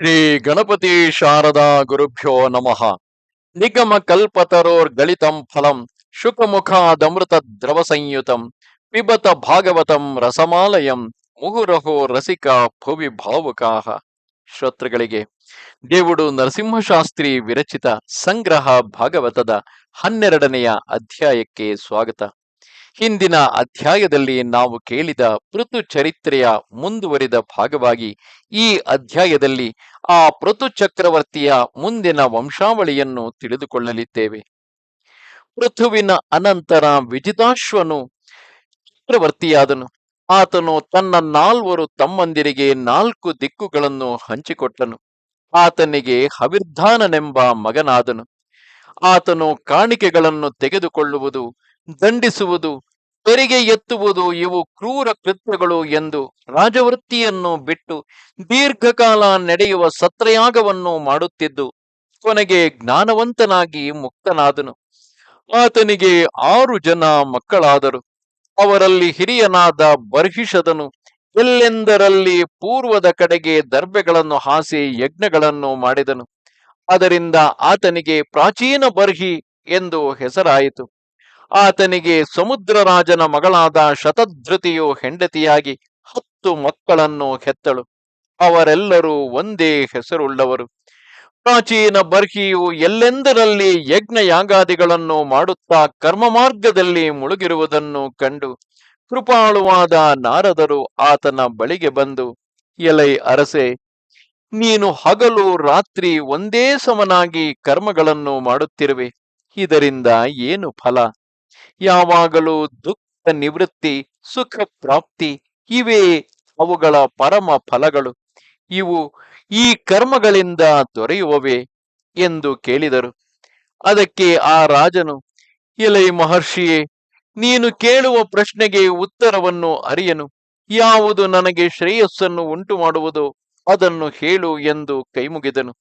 ಶ್ರೀ ಗಣಪತಿ ಶಾರದಾ ಗುರುಭ್ಯೋ ನಮಃ. ನಿಗಮ ಕಲ್ಪತರೋರ್ಗಳಿತಂ ಫಲಂ ಶುಕಮುಖಾದಮೃತ ದ್ರವ ಸಂಯುತಂ ಪಿಬತ ಭಾಗವತಂ ರಸಮಾಲಯಂ ಮುಹುರಹೋ ರಸಿಕ ಭುವಿ ಭಾವುಕಾಹ. ಶ್ರೋತೃಗಳಿಗೆ, ದೇವುಡು ನರಸಿಂಹಶಾಸ್ತ್ರಿ ವಿರಚಿತ ಸಂಗ್ರಹ ಭಾಗವತದ ಹನ್ನೆರಡನೆಯ ಅಧ್ಯಾಯಕ್ಕೆ ಸ್ವಾಗತ. ಹಿಂದಿನ ಅಧ್ಯಾಯದಲ್ಲಿ ನಾವು ಕೇಳಿದ ಪೃಥು ಚರಿತ್ರೆಯ ಮುಂದುವರಿದ ಭಾಗವಾಗಿ ಈ ಅಧ್ಯಾಯದಲ್ಲಿ ಆ ಪೃಥು ಚಕ್ರವರ್ತಿಯ ಮುಂದಿನ ವಂಶಾವಳಿಯನ್ನು ತಿಳಿದುಕೊಳ್ಳಲಿದ್ದೇವೆ. ಪೃಥುವಿನ ಅನಂತರ ವಿಜಿತಾಶ್ವನು ಚಕ್ರವರ್ತಿಯಾದನು. ಆತನು ತನ್ನ ನಾಲ್ವರು ತಮ್ಮಂದಿರಿಗೆ ನಾಲ್ಕು ದಿಕ್ಕುಗಳನ್ನು ಹಂಚಿಕೊಟ್ಟನು. ಆತನಿಗೆ ಹವಿರ್ಧಾನನೆಂಬ ಮಗನಾದನು. ಆತನು ಕಾಣಿಕೆಗಳನ್ನು ತೆಗೆದುಕೊಳ್ಳುವುದು, ದಂಡಿಸುವುದು ತೆರಿಗೆ ಎತ್ತುವುದು ಇವು ಕ್ರೂರ ಕೃತ್ಯಗಳು ಎಂದು ರಾಜವೃತ್ತಿಯನ್ನು ಬಿಟ್ಟು ದೀರ್ಘಕಾಲ ನಡೆಯುವ ಸತ್ರಯಾಗವನ್ನು ಮಾಡುತ್ತಿದ್ದು, ಕೊನೆಗೆ ಜ್ಞಾನವಂತನಾಗಿ ಮುಕ್ತನಾದನು. ಆತನಿಗೆ ಆರು ಜನ ಮಕ್ಕಳಾದರು. ಅವರಲ್ಲಿ ಹಿರಿಯನಾದ ಬರ್ಹಿಷದನು, ಎಲ್ಲೆಂದರಲ್ಲಿ ಪೂರ್ವದ ಕಡೆಗೆ ದರ್ಬೆಗಳನ್ನು ಹಾಸಿ ಯಜ್ಞಗಳನ್ನು ಮಾಡಿದನು. ಅದರಿಂದ ಆತನಿಗೆ ಪ್ರಾಚೀನ ಬರ್ಹಿ ಎಂದು ಹೆಸರಾಯಿತು. ಆತನಿಗೆ ಸಮುದ್ರ ರಾಜನ ಮಗಳಾದ ಶತಧೃತಿಯು ಹೆಂಡತಿಯಾಗಿ ಹತ್ತು ಮಕ್ಕಳನ್ನು ಹೆತ್ತಳು. ಅವರೆಲ್ಲರೂ ಒಂದೇ ಹೆಸರುಳ್ಳವರು. ಪ್ರಾಚೀನ ಬರ್ಹಿಯು ಎಲ್ಲೆಂದರಲ್ಲಿ ಯಜ್ಞ ಯಾಗಾದಿಗಳನ್ನು ಮಾಡುತ್ತಾ ಕರ್ಮ ಮಾರ್ಗದಲ್ಲಿ ಮುಳುಗಿರುವುದನ್ನು ಕಂಡು ಕೃಪಾಳುವಾದ ನಾರದರು ಆತನ ಬಳಿಗೆ ಬಂದು, ಎಲೈ ಅರಸೆ, ನೀನು ಹಗಲು ರಾತ್ರಿ ಒಂದೇ ಸಮನಾಗಿ ಕರ್ಮಗಳನ್ನು ಮಾಡುತ್ತಿರುವೆ. ಇದರಿಂದ ಏನು ಫಲ? ಯಾವಾಗಲೂ ದುಃಖ, ನಿವೃತ್ತಿ, ಸುಖ, ಪ್ರಾಪ್ತಿ ಇವೇ ಅವುಗಳ ಪರಮ ಫಲಗಳು. ಇವು ಈ ಕರ್ಮಗಳಿಂದ ದೊರೆಯುವವೇ ಎಂದು ಕೇಳಿದರು. ಅದಕ್ಕೆ ಆ ರಾಜನು, ಎಲೈ ಮಹರ್ಷಿಯೇ, ನೀನು ಕೇಳುವ ಪ್ರಶ್ನೆಗೆ ಉತ್ತರವನ್ನು ಅರಿಯನು. ಯಾವುದು ನನಗೆ ಶ್ರೇಯಸ್ಸನ್ನು ಉಂಟು ಮಾಡುವುದೋ ಅದನ್ನು ಹೇಳು ಎಂದು ಕೈಮುಗಿದನು.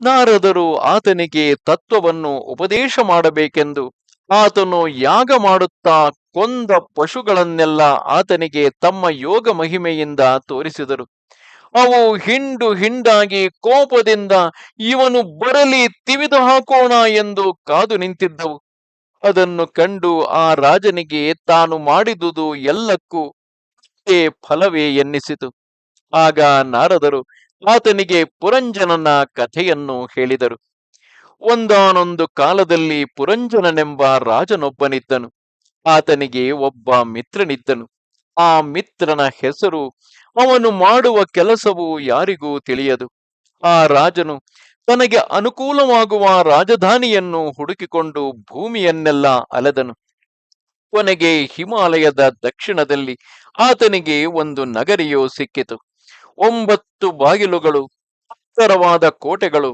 ನಾರದರು ಆತನಿಗೆ ತತ್ವವನ್ನು ಉಪದೇಶ ಮಾಡಬೇಕೆಂದು ಆತನು ಯಾಗ ಮಾಡುತ್ತಾ ಕೊಂದ ಪಶುಗಳನ್ನೆಲ್ಲ ಆತನಿಗೆ ತಮ್ಮ ಯೋಗ ಮಹಿಮೆಯಿಂದ ತೋರಿಸಿದರು. ಅವು ಹಿಂಡು ಹಿಂಡಾಗಿ ಕೋಪದಿಂದ ಇವನು ಬರಲಿ ತಿವಿದು ಹಾಕೋಣ ಎಂದು ಕಾದು ನಿಂತಿದ್ದವು. ಅದನ್ನು ಕಂಡು ಆ ರಾಜನಿಗೆ ತಾನು ಮಾಡಿದುದು ಎಲ್ಲಕ್ಕೂ ಫಲವೇ ಎನ್ನಿಸಿತು. ಆಗ ನಾರದರು ಆತನಿಗೆ ಪುರಂಜನನ ಕಥೆಯನ್ನು ಹೇಳಿದರು. ಒಂದಾನೊಂದು ಕಾಲದಲ್ಲಿ ಪುರಂಜನನೆಂಬ ರಾಜನೊಬ್ಬನಿದ್ದನು. ಆತನಿಗೆ ಒಬ್ಬ ಮಿತ್ರನಿದ್ದನು. ಆ ಮಿತ್ರನ ಹೆಸರು ಅವನು ಮಾಡುವ ಕೆಲಸವು ಯಾರಿಗೂ ತಿಳಿಯದು. ಆ ರಾಜನು ತನಗೆ ಅನುಕೂಲವಾಗುವ ರಾಜಧಾನಿಯನ್ನು ಹುಡುಕಿಕೊಂಡು ಭೂಮಿಯನ್ನೆಲ್ಲ ಅಲೆದನು. ಕೊನೆಗೆ ಹಿಮಾಲಯದ ದಕ್ಷಿಣದಲ್ಲಿ ಆತನಿಗೆ ಒಂದು ನಗರಿಯು ಸಿಕ್ಕಿತು. ಒಂಬತ್ತು ಬಾಗಿಲುಗಳು ಎತ್ತರವಾದ ಕೋಟೆಗಳು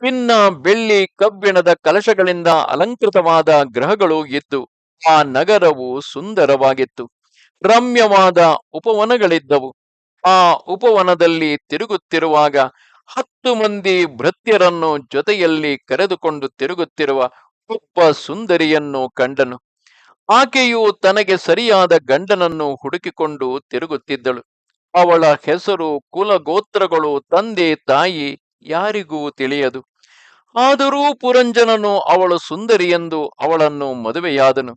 ಚಿನ್ನ ಬೆಳ್ಳಿ ಕಬ್ಬಿಣದ ಕಲಶಗಳಿಂದ ಅಲಂಕೃತವಾದ ಗ್ರಹಗಳು ಇದ್ದು ಆ ನಗರವು ಸುಂದರವಾಗಿತ್ತು. ರಮ್ಯವಾದ ಉಪವನಗಳಿದ್ದವು. ಆ ಉಪವನದಲ್ಲಿ ತಿರುಗುತ್ತಿರುವಾಗ ಹತ್ತು ಮಂದಿ ಭೃತ್ಯರನ್ನು ಜೊತೆಯಲ್ಲಿ ಕರೆದುಕೊಂಡು ತಿರುಗುತ್ತಿರುವ ಒಬ್ಬ ಸುಂದರಿಯನ್ನು ಕಂಡನು. ಆಕೆಯು ತನಗೆ ಸರಿಯಾದ ಗಂಡನನ್ನು ಹುಡುಕಿಕೊಂಡು ತಿರುಗುತ್ತಿದ್ದಳು. ಅವಳ ಹೆಸರು ಕುಲಗೋತ್ರಗಳು ತಂದೆ ತಾಯಿ ಯಾರಿಗೂ ತಿಳಿಯದು. ಆದರೂ ಪುರಂಜನನು ಅವಳು ಸುಂದರಿಯೆಂದು ಅವಳನ್ನು ಮದುವೆಯಾದನು.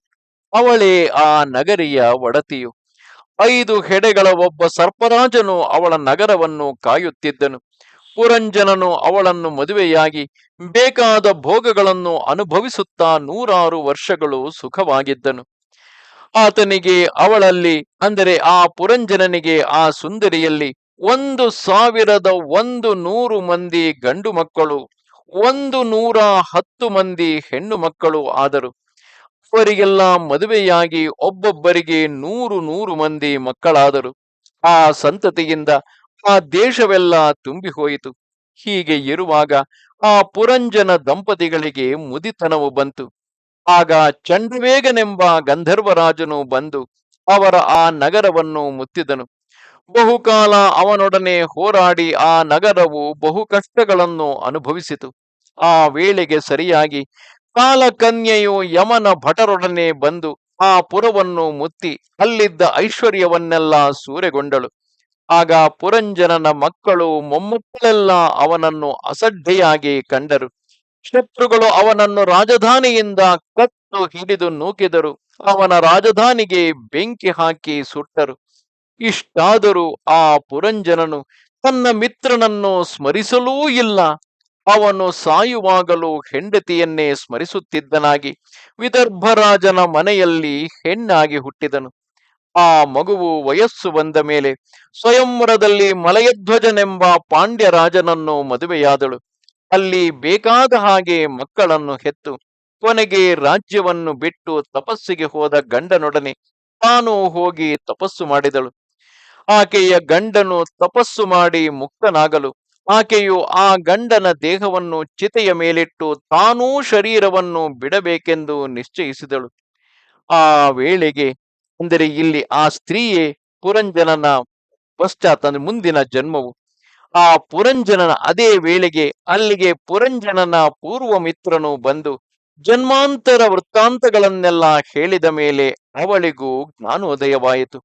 ಅವಳೇ ಆ ನಗರಿಯ ಒಡತಿಯು. ಐದು ಹೆಡೆಗಳ ಒಬ್ಬ ಸರ್ಪರಾಜನು ಅವಳ ನಗರವನ್ನು ಕಾಯುತ್ತಿದ್ದನು. ಪುರಂಜನನು ಅವಳನ್ನು ಮದುವೆಯಾಗಿ ಬೇಕಾದ ಭೋಗಗಳನ್ನು ಅನುಭವಿಸುತ್ತಾ ನೂರಾರು ವರ್ಷಗಳು ಸುಖವಾಗಿದ್ದನು. ಆತನಿಗೆ ಅವಳಲ್ಲಿ, ಅಂದರೆ ಆ ಪುರಂಜನನಿಗೆ ಆ ಸುಂದರಿಯಲ್ಲಿ ಒಂದು ಸಾವಿರದ ಒಂದು ನೂರು ಮಂದಿ ಗಂಡು ಮಕ್ಕಳು, ಒಂದು ನೂರ ಹತ್ತು ಮಂದಿ ಹೆಣ್ಣು ಮಕ್ಕಳು ಆದರು. ಅವರಿಗೆಲ್ಲ ಮದುವೆಯಾಗಿ ಒಬ್ಬೊಬ್ಬರಿಗೆ ನೂರು ನೂರು ಮಂದಿ ಮಕ್ಕಳಾದರು. ಆ ಸಂತತಿಯಿಂದ ಆ ದೇಶವೆಲ್ಲ ತುಂಬಿ ಹೋಯಿತು ಹೀಗೆ ಇರುವಾಗ ಆ ಪುರಂಜನ ದಂಪತಿಗಳಿಗೆ ಮುದಿತನವು ಬಂತು. ಆಗ ಚಂಡವೇಗನೆಂಬ ಗಂಧರ್ವರಾಜನು ಬಂದು ಅವರ ಆ ನಗರವನ್ನು ಮುತ್ತಿದನು. ಬಹುಕಾಲ ಅವನೊಡನೆ ಹೋರಾಡಿ ಆ ನಗರವು ಬಹು ಕಷ್ಟಗಳನ್ನು ಅನುಭವಿಸಿತು. ಆ ವೇಳೆಗೆ ಸರಿಯಾಗಿ ಕಾಲಕನ್ಯೆಯು ಯಮನ ಭಟರೊಡನೆ ಬಂದು ಆ ಪುರವನ್ನು ಮುತ್ತಿ ಅಲ್ಲಿದ್ದ ಐಶ್ವರ್ಯವನ್ನೆಲ್ಲ ಸೂರೆಗೊಂಡಳು. ಆಗ ಪುರಂಜನನ ಮಕ್ಕಳು ಮೊಮ್ಮಕ್ಕಳೆಲ್ಲ ಅವನನ್ನು ಅಸಡ್ಡೆಯಾಗಿ ಕಂಡರು. ಶತ್ರುಗಳು ಅವನನ್ನು ರಾಜಧಾನಿಯಿಂದ ಕತ್ತು ಹಿಡಿದು ನೂಕಿದರು. ಅವನ ರಾಜಧಾನಿಗೆ ಬೆಂಕಿ ಹಾಕಿ ಸುಟ್ಟರು. ಇಷ್ಟಾದರೂ ಆ ಪುರಂಜನನು ತನ್ನ ಮಿತ್ರನನ್ನು ಸ್ಮರಿಸಲೂ ಇಲ್ಲ. ಅವನು ಸಾಯುವಾಗಲೂ ಹೆಂಡತಿಯನ್ನೇ ಸ್ಮರಿಸುತ್ತಿದ್ದನಾಗಿ ವಿದರ್ಭರಾಜನ ಮನೆಯಲ್ಲಿ ಹೆಣ್ಣಾಗಿ ಹುಟ್ಟಿದನು. ಆ ಮಗುವು ವಯಸ್ಸು ಬಂದ ಮೇಲೆ ಸ್ವಯಂವರದಲ್ಲಿ ಮಲಯಧ್ವಜನೆಂಬ ಪಾಂಡ್ಯ ರಾಜನನ್ನು ಮದುವೆಯಾದಳು. ಅಲ್ಲಿ ಬೇಕಾದ ಹಾಗೆ ಮಕ್ಕಳನ್ನು ಹೆತ್ತು ಕೊನೆಗೆ ರಾಜ್ಯವನ್ನು ಬಿಟ್ಟು ತಪಸ್ಸಿಗೆ ಹೋದ ಗಂಡನೊಡನೆ ತಾನು ಹೋಗಿ ತಪಸ್ಸು ಮಾಡಿದಳು. ಆಕೆಯ ಗಂಡನು ತಪಸ್ಸು ಮಾಡಿ ಮುಕ್ತನಾಗಲು, ಆಕೆಯು ಆ ಗಂಡನ ದೇಹವನ್ನು ಚಿತೆಯ ಮೇಲಿಟ್ಟು ತಾನೂ ಶರೀರವನ್ನು ಬಿಡಬೇಕೆಂದು ನಿಶ್ಚಯಿಸಿದಳು. ಆ ವೇಳೆಗೆ, ಅಂದರೆ ಇಲ್ಲಿ ಆ ಸ್ತ್ರೀಯೇ ಪುರಂಜನನ ಪಶ್ಚಾತ್ ಮುಂದಿನ ಜನ್ಮವು, ಆ ಪುರಂಜನನ ಅದೇ ವೇಳೆಗೆ ಅಲ್ಲಿಗೆ ಪುರಂಜನನ ಪೂರ್ವ ಮಿತ್ರನು ಬಂದು ಜನ್ಮಾಂತರ ವೃತ್ತಾಂತಗಳನ್ನೆಲ್ಲ ಹೇಳಿದ ಮೇಲೆ ಅವಳಿಗೂ ಜ್ಞಾನೋದಯವಾಯಿತು.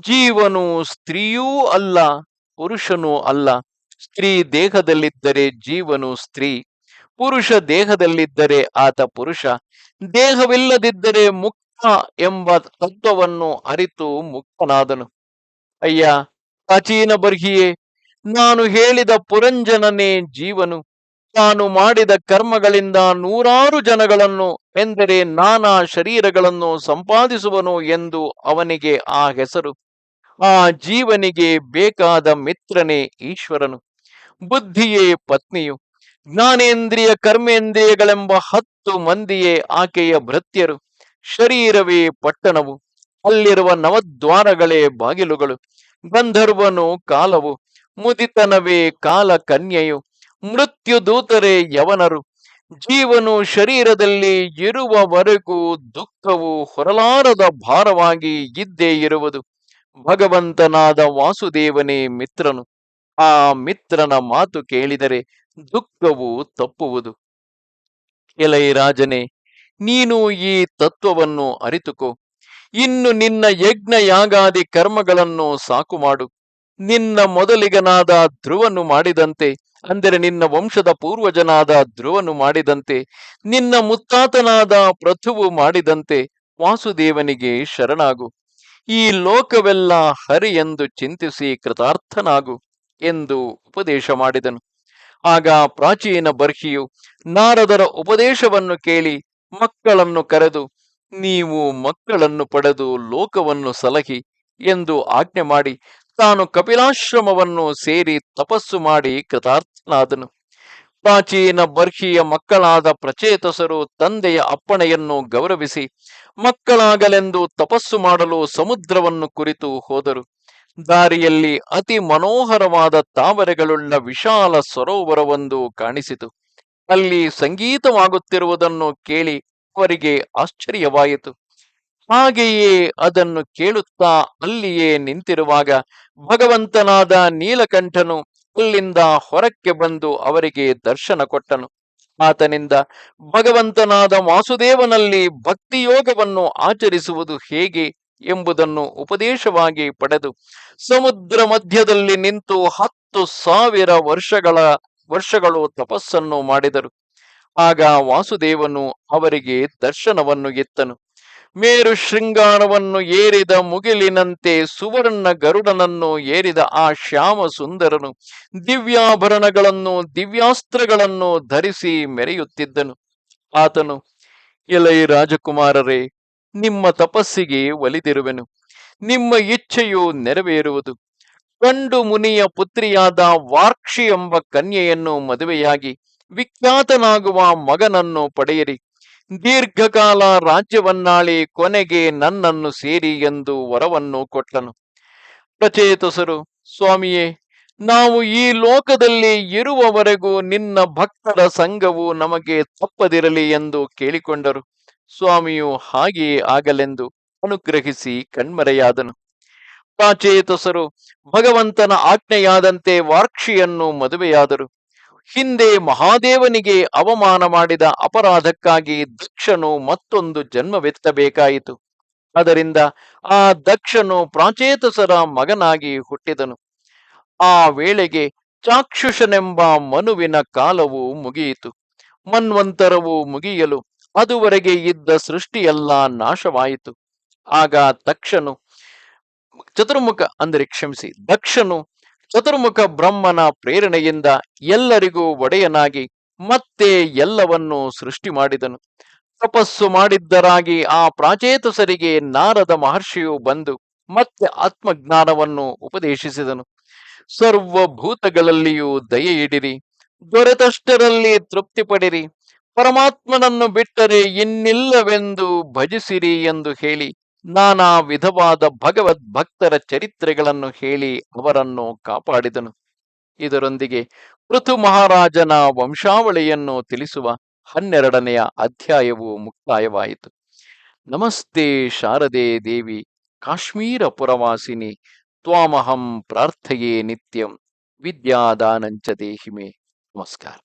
ಜೀವನು ಸ್ತ್ರೀಯೂ ಅಲ್ಲ, ಪುರುಷನೂ ಅಲ್ಲ. ಸ್ತ್ರೀ ದೇಹದಲ್ಲಿದ್ದರೆ ಜೀವನು ಸ್ತ್ರೀ, ಪುರುಷ ದೇಹದಲ್ಲಿದ್ದರೆ ಆತ ಪುರುಷ. ದೇಹವಿಲ್ಲದಿದ್ದರೆ ಮುಕ್ತ ಎಂಬ ತತ್ವವನ್ನು ಅರಿತು ಮುಕ್ತನಾದನು. ಅಯ್ಯ, ಪ್ರಾಚೀನ ಬರ್ಹಿಯೇ, ನಾನು ಹೇಳಿದ ಪುರಂಜನನೇ ಜೀವನು. ತಾನು ಮಾಡಿದ ಕರ್ಮಗಳಿಂದ ನೂರಾರು ಜನಗಳನ್ನು ಎಂದರೆ ನಾನಾ ಶರೀರಗಳನ್ನು ಸಂಪಾದಿಸುವನು ಎಂದು ಅವನಿಗೆ ಆ ಹೆಸರು. ಆ ಜೀವನಿಗೆ ಬೇಕಾದ ಮಿತ್ರನೇ ಈಶ್ವರನು. ಬುದ್ಧಿಯೇ ಪತ್ನಿಯು. ಜ್ಞಾನೇಂದ್ರಿಯ ಕರ್ಮೇಂದ್ರಿಯಗಳೆಂಬ ಹತ್ತು ಮಂದಿಯೇ ಆಕೆಯ ಭೃತ್ಯರು. ಶರೀರವೇ ಪಟ್ಟಣವು. ಅಲ್ಲಿರುವ ನವದ್ವಾರಗಳೇ ಬಾಗಿಲುಗಳು. ಗಂಧರ್ವನು ಕಾಲವು. ಮುದಿತನವೇ ಕಾಲ ಕನ್ಯೆಯು ಮೃತ್ಯು ದೂತರೇ ಯವನರು. ಜೀವನು ಶರೀರದಲ್ಲಿ ಇರುವವರೆಗೂ ದುಃಖವು ಹೊರಲಾರದ ಭಾರವಾಗಿ ಇದ್ದೇ ಇರುವುದು. ಭಗವಂತನಾದ ವಾಸುದೇವನೇ ಮಿತ್ರನು. ಆ ಮಿತ್ರನ ಮಾತು ಕೇಳಿದರೆ ದುಃಖವು ತಪ್ಪುವುದು. ಎಲೈ ರಾಜನೇ, ನೀನು ಈ ತತ್ವವನ್ನು ಅರಿತುಕೋ. ಇನ್ನು ನಿನ್ನ ಯಜ್ಞ ಯಾಗಾದಿ ಕರ್ಮಗಳನ್ನು ಸಾಕು ಮಾಡು ನಿನ್ನ ಮೊದಲಿಗನಾದ ಧ್ರುವನು ಮಾಡಿದಂತೆ ಅಂದರೆ ನಿನ್ನ ವಂಶದ ಪೂರ್ವಜನಾದ ಧ್ರುವನು ಮಾಡಿದಂತೆ, ನಿನ್ನ ಮುತ್ತಾತನಾದ ಪ್ರಥುವು ಮಾಡಿದಂತೆ ವಾಸುದೇವನಿಗೆ ಶರಣಾಗು. ಈ ಲೋಕವೆಲ್ಲ ಹರಿ ಎಂದು ಚಿಂತಿಸಿ ಕೃತಾರ್ಥನಾಗು ಎಂದು ಉಪದೇಶ ಮಾಡಿದನು. ಆಗ ಪ್ರಾಚೀನ ಬರ್ಹಿಯು ನಾರದರ ಉಪದೇಶವನ್ನು ಕೇಳಿ ಮಕ್ಕಳನ್ನು ಕರೆದು, ನೀವು ಮಕ್ಕಳನ್ನು ಪಡೆದು ಲೋಕವನ್ನು ಸಲಹಿ ಎಂದು ಆಜ್ಞೆ ಮಾಡಿ, ತಾನು ಕಪಿಲಾಶ್ರಮವನ್ನು ಸೇರಿ ತಪಸ್ಸು ಮಾಡಿ ಕೃತಾರ್ಥನಾದನು ಪ್ರಾಚೀನ ಬರ್ಹಿಯ ಮಕ್ಕಳಾದ ಪ್ರಚೇತಸರು ತಂದೆಯ ಅಪ್ಪಣೆಯನ್ನು ಗೌರವಿಸಿ ಮಕ್ಕಳಾಗಲೆಂದು ತಪಸ್ಸು ಮಾಡಲು ಸಮುದ್ರವನ್ನು ಕುರಿತು ಹೋದರು. ದಾರಿಯಲ್ಲಿ ಅತಿ ಮನೋಹರವಾದ ತಾವರೆಗಳುಳ್ಳ ವಿಶಾಲ ಸರೋವರವೊಂದು ಕಾಣಿಸಿತು. ಅಲ್ಲಿ ಸಂಗೀತವಾಗುತ್ತಿರುವುದನ್ನು ಕೇಳಿ ಅವರಿಗೆ ಆಶ್ಚರ್ಯವಾಯಿತು. ಹಾಗೆಯೇ ಅದನ್ನು ಕೇಳುತ್ತಾ ಅಲ್ಲಿಯೇ ನಿಂತಿರುವಾಗ ಭಗವಂತನಾದ ನೀಲಕಂಠನು ಅಲ್ಲಿಂದ ಹೊರಕ್ಕೆ ಬಂದು ಅವರಿಗೆ ದರ್ಶನ ಕೊಟ್ಟನು. ಆತನಿಂದ, ಭಗವಂತನಾದ ವಾಸುದೇವನಲ್ಲಿ ಭಕ್ತಿಯೋಗವನ್ನು ಆಚರಿಸುವುದು ಹೇಗೆ ಎಂಬುದನ್ನು ಉಪದೇಶವಾಗಿ ಪಡೆದು, ಸಮುದ್ರ ಮಧ್ಯದಲ್ಲಿ ನಿಂತು ಹತ್ತು ಸಾವಿರ ವರ್ಷಗಳ, ವರ್ಷಗಳು ತಪಸ್ಸನ್ನು ಮಾಡಿದರು. ಆಗ ವಾಸುದೇವನು ಅವರಿಗೆ ದರ್ಶನವನ್ನು ಇತ್ತನು ಮೇರು ಶೃಂಗಾರವನ್ನು ಏರಿದ ಮುಗಿಲಿನಂತೆ ಸುವರ್ಣ ಗರುಡನನ್ನು ಏರಿದ ಆ ಶ್ಯಾಮ ಸುಂದರನು ದಿವ್ಯಾಭರಣಗಳನ್ನು, ದಿವ್ಯಾಸ್ತ್ರಗಳನ್ನು ಧರಿಸಿ ಮೆರೆಯುತ್ತಿದ್ದನು. ಆತನು ಎಲೈ ರಾಜಕುಮಾರರೇ, ನಿಮ್ಮ ತಪಸ್ಸಿಗೆ ಒಲಿದಿರುವೆನು. ನಿಮ್ಮ ಇಚ್ಛೆಯು ನೆರವೇರುವುದು. ಗಂಡು ಮುನಿಯ ಪುತ್ರಿಯಾದ ವಾರ್ಕ್ಷಿ ಎಂಬ ಕನ್ಯೆಯನ್ನು ಮದುವೆಯಾಗಿ ವಿಖ್ಯಾತನಾಗುವ ಮಗನನ್ನು ಪಡೆಯಿರಿ. ದೀರ್ಘಕಾಲ ರಾಜ್ಯವನ್ನಾಳಿ ಕೊನೆಗೆ ನನ್ನನ್ನು ಸೇರಿ ಎಂದು ವರವನ್ನು ಕೊಟ್ಟನು. ಪ್ರಚೇತಸರು, ಸ್ವಾಮಿಯೇ, ನಾವು ಈ ಲೋಕದಲ್ಲಿ ಇರುವವರೆಗೂ ನಿನ್ನ ಭಕ್ತರ ಸಂಘವು ನಮಗೆ ತಪ್ಪದಿರಲಿ ಎಂದು ಕೇಳಿಕೊಂಡರು. ಸ್ವಾಮಿಯು ಹಾಗೆಯೇ ಆಗಲೆಂದು ಅನುಗ್ರಹಿಸಿ ಕಣ್ಮರೆಯಾದನು. ಪ್ರಾಚೇತಸರು, ಭಗವಂತನ ಆಜ್ಞೆಯಾದಂತೆ ವಾರ್ಕ್ಷಿಯನ್ನು ಮದುವೆಯಾದರು. ಹಿಂದೆ ಮಹಾದೇವನಿಗೆ ಅವಮಾನ ಮಾಡಿದ ಅಪರಾಧಕ್ಕಾಗಿ ದಕ್ಷನು ಮತ್ತೊಂದು ಜನ್ಮವೆತ್ತಬೇಕಾಯಿತು. ಅದರಿಂದ ಆ ದಕ್ಷನು ಪ್ರಾಚೇತಸರ ಮಗನಾಗಿ ಹುಟ್ಟಿದನು. ಆ ವೇಳೆಗೆ ಚಾಕ್ಷುಷನೆಂಬ ಮನುವಿನ ಕಾಲವು ಮುಗಿಯಿತು. ಮನ್ವಂತರವು ಮುಗಿಯಲು ಅದುವರೆಗೆ ಇದ್ದ ಸೃಷ್ಟಿಯೆಲ್ಲ ನಾಶವಾಯಿತು. ಆಗ ತಕ್ಷನು ಚತುರ್ಮುಖ, ಅಂದರೆ ಕ್ಷಮಿಸಿ, ದಕ್ಷನು ಚತುರ್ಮುಖ ಬ್ರಹ್ಮನ ಪ್ರೇರಣೆಯಿಂದ ಎಲ್ಲರಿಗೂ ಒಡೆಯನಾಗಿ ಮತ್ತೆ ಎಲ್ಲವನ್ನೂ ಸೃಷ್ಟಿ ಮಾಡಿದನು. ತಪಸ್ಸು ಮಾಡಿದ್ದರಾಗಿ ಆ ಪ್ರಾಚೇತಸರಿಗೆ ನಾರದ ಮಹರ್ಷಿಯು ಬಂದು ಮತ್ತೆ ಆತ್ಮಜ್ಞಾನವನ್ನು ಉಪದೇಶಿಸಿದನು. ಸರ್ವಭೂತಗಳಲ್ಲಿಯೂ ದಯೆ ಇಡಿರಿ, ದೊರೆತಷ್ಟರಲ್ಲಿ ತೃಪ್ತಿ ಪಡಿರಿ, ಪರಮಾತ್ಮನನ್ನು ಬಿಟ್ಟರೆ ಇನ್ನಿಲ್ಲವೆಂದು ಭಜಿಸಿರಿ ಎಂದು ಹೇಳಿ ನಾನಾ ವಿಧವಾದ ಭಗವದ್ ಭಕ್ತರ ಚರಿತ್ರೆಗಳನ್ನು ಹೇಳಿ ಅವರನ್ನು ಕಾಪಾಡಿದನು. ಇದರೊಂದಿಗೆ ಪೃಥು ಮಹಾರಾಜನ ವಂಶಾವಳಿಯನ್ನು ತಿಳಿಸುವ ಹನ್ನೆರಡನೆಯ ಅಧ್ಯಾಯವು ಮುಕ್ತಾಯವಾಯಿತು. ನಮಸ್ತೆ ಶಾರದೆ ದೇವಿ, ಕಾಶ್ಮೀರ ಪುರವಾಸಿನಿ, ತ್ವಾಮಹಂ ಪ್ರಾರ್ಥಯೇ ನಿತ್ಯಂ, ವಿದ್ಯಾದಾನಂಚ ದೇಹಿಮೆ. ನಮಸ್ಕಾರ.